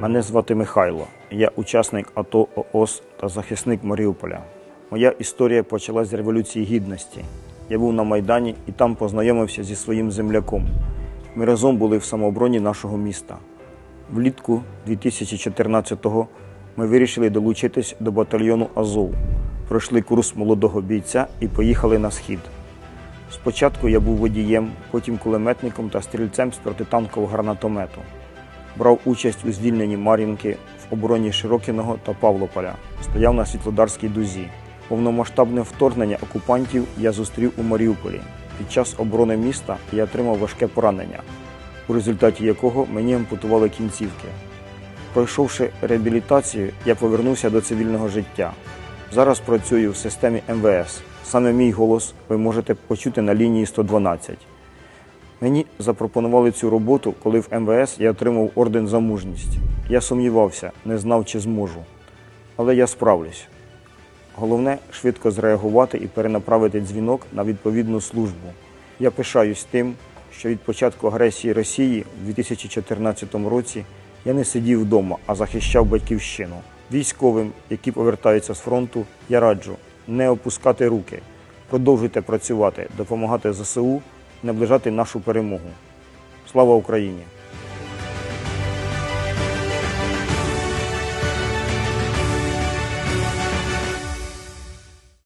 Мене звати Михайло. Я учасник АТО ООС та захисник Маріуполя. Моя історія почалась з Революції Гідності. Я був на Майдані і там познайомився зі своїм земляком. Ми разом були в самообороні нашого міста. Влітку 2014-го ми вирішили долучитись до батальйону Азов. Пройшли курс молодого бійця і поїхали на схід. Спочатку я був водієм, потім кулеметником та стрільцем з протитанкового гранатомету. Брав участь у звільненні Мар'їнки в обороні Широкіного та Павлополя. Стояв на Світлодарській дузі. Повномасштабне вторгнення окупантів я зустрів у Маріуполі. Під час оборони міста я отримав важке поранення, у результаті якого мені ампутували кінцівки. Пройшовши реабілітацію, я повернувся до цивільного життя. Зараз працюю в системі МВС. Саме мій голос ви можете почути на лінії 112. Мені запропонували цю роботу, коли в МВС я отримав орден за мужність. Я сумнівався, не знав, чи зможу. Але я справлюсь. Головне швидко зреагувати і перенаправити дзвінок на відповідну службу. Я пишаюсь тим, що від початку агресії Росії в 2014 році я не сидів вдома, а захищав батьківщину. Військовим, які повертаються з фронту, я раджу не опускати руки, продовжуйте працювати, допомагати ЗСУ, наближати нашу перемогу. Слава Україні!